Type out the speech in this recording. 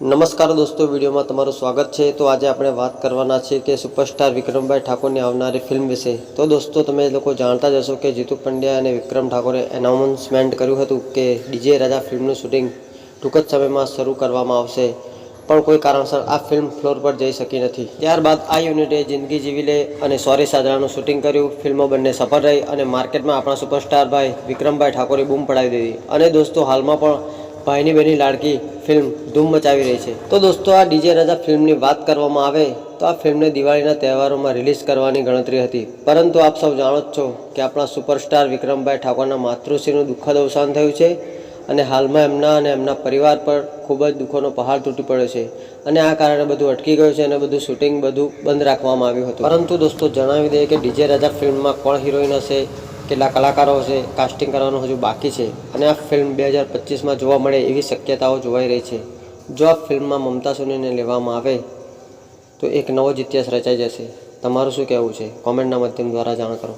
નમસ્કાર દોસ્તો, વિડીયોમાં તમારું સ્વાગત છે. તો આજે આપણે વાત કરવાના છે કે સુપરસ્ટાર વિક્રમભાઈ ઠાકોરની આવનારી ફિલ્મ વિશે. તો દોસ્તો, તમે લોકો જાણતા જ હશો કે જીતુ પંડ્યા અને વિક્રમ ઠાકોરે એનાઉન્સમેન્ટ કર્યું હતું કે ડીજે રાજા ફિલ્મનું શૂટિંગ ટૂંક જ સમયમાં શરૂ કરવામાં આવશે. પણ કોઈ કારણસર આ ફિલ્મ ફ્લોર પર જઈ શકી નથી. ત્યારબાદ આ યુનિટે જિંદગી જીવી લે અને સોરી સાજરાનું શૂટિંગ કર્યું. ફિલ્મો બંને સફળ રહી અને માર્કેટમાં આપણા સુપરસ્ટાર ભાઈ વિક્રમભાઈ ઠાકોરે બૂમ પડાવી દીધી. અને દોસ્તો, હાલમાં પણ ભાઈની બેની લાડકી ફિલ્મ ધૂમ મચાવી રહી છે. તો દોસ્તો, આ ડીજે રાજા ફિલ્મની વાત કરવામાં આવે, તો આ ફિલ્મને દિવાળીના તહેવારોમાં રિલીઝ કરવાની ગણતરી હતી. પરંતુ આપ સૌ જાણો જ છો કે આપણા સુપરસ્ટાર વિક્રમભાઈ ઠાકોરના માતૃશ્રીનું દુઃખદ અવસાન થયું છે અને હાલમાં એમના અને એમના પરિવાર પર ખૂબ જ દુઃખોનો પહાડ તૂટી પડ્યો છે. અને આ કારણે બધું અટકી ગયું છે અને બધું શૂટિંગ બધું બંધ રાખવામાં આવ્યું હતું. પરંતુ દોસ્તો, જણાવી દઈએ કે ડીજે રાજા ફિલ્મમાં કોણ હિરોઈન હશે કેટલા કલાકારો હશે કાસ્ટિંગ કરવાનું હજુ બાકી છે અને આ ફિલ્મ બે હજાર પચીસમાં જોવા મળે એવી શક્યતાઓ જોવાઈ રહી છે. જો આ ફિલ્મમાં મમતા સોનીને લેવામાં આવે, તો એક નવો જ ઇતિહાસ રચાઈ જશે. તમારું શું કહેવું છે? કોમેન્ટના માધ્યમ દ્વારા જાણ કરો.